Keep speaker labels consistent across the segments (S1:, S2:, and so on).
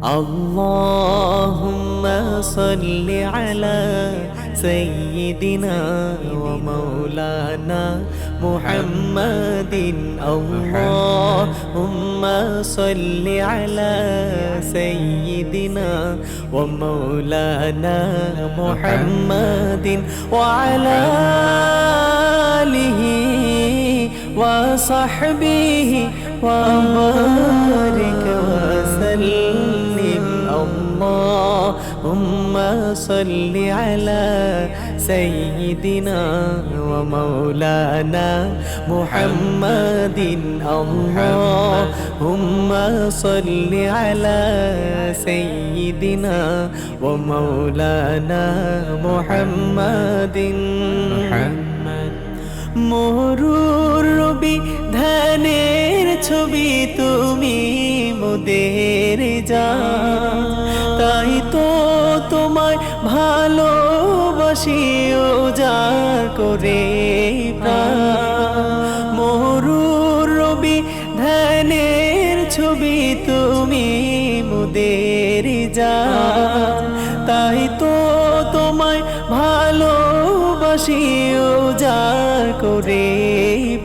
S1: اللهم صل على سيدنا ومولانا محمد اللهم صل على سيدنا ومولانا محمد وعلى آله وصحبه وبارك وسلم. اللهم صل على سيدنا ومولانا محمد اللهم صل على سيدنا ومولانا محمد محمد মরুর রবি ধানের ছবি তুমি মোদের যা তাই তো তোমায় ভালোবাসি উজাড় করে মরুর রবি ধানের ছবি তুমি মোদের যা তাই তো তোমায় ভালোবাসি উজাড় করে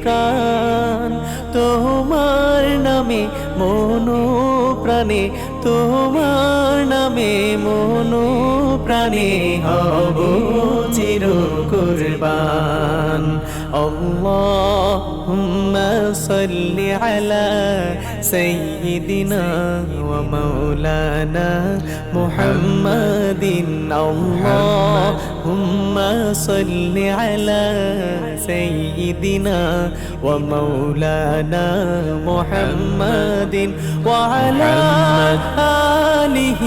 S1: প্রাণ। তোমার নামে মনো প্রাণে তোমার নামে মন প্রাণে হব চির কুরবান আল্লাহুম্মা সাল্লি على سيدنا ومولانا محمد. اللهم صل على سيدنا ومولانا محمد وعلى آله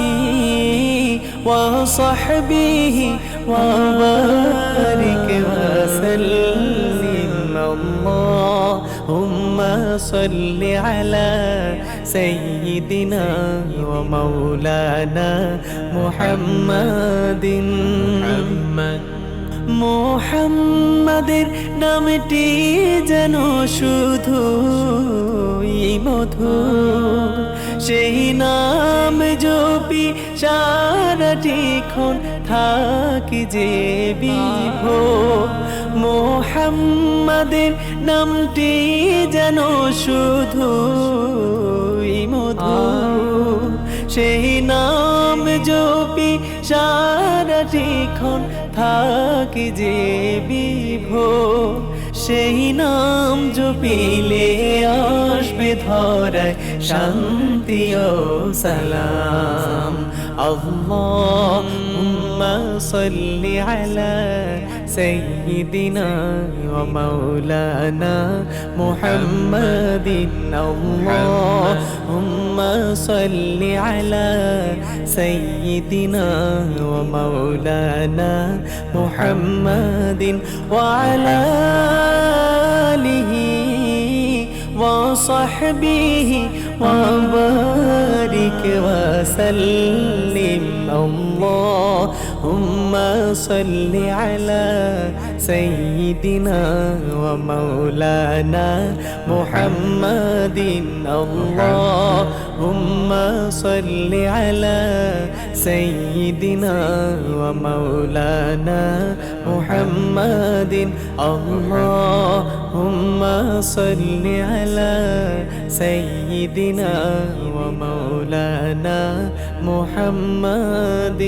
S1: وصحبه وبارك وسلم. اللهم صل على سيدنا ومولانا محمد. محمد. মোহাম্মদের নামটি যেন শুধু মধুর, সেই নাম জপি সারাটিক্ষণ থাকি যে বিভো। মোহাম্মদের নামটি যেন শুধু মধুর সেই নাম জপি সারাটিক্ষণ থাকি যে বিভোর সেই নাম জপিলে আসবে ধরায় শান্তি ও সালাম। আল্লাহুম্মা সাল্লি আলা সাইয়্যিদিনা ওয়া اللهم صل على سيدنا ومولانا محمد وعلى آله وصحبه وبارك وسلم. اللهم صل على سيدنا ومولانا محمد اللهم صل على سيدنا ومولانا محمد اللهم صل على سيدنا ومولانا محمد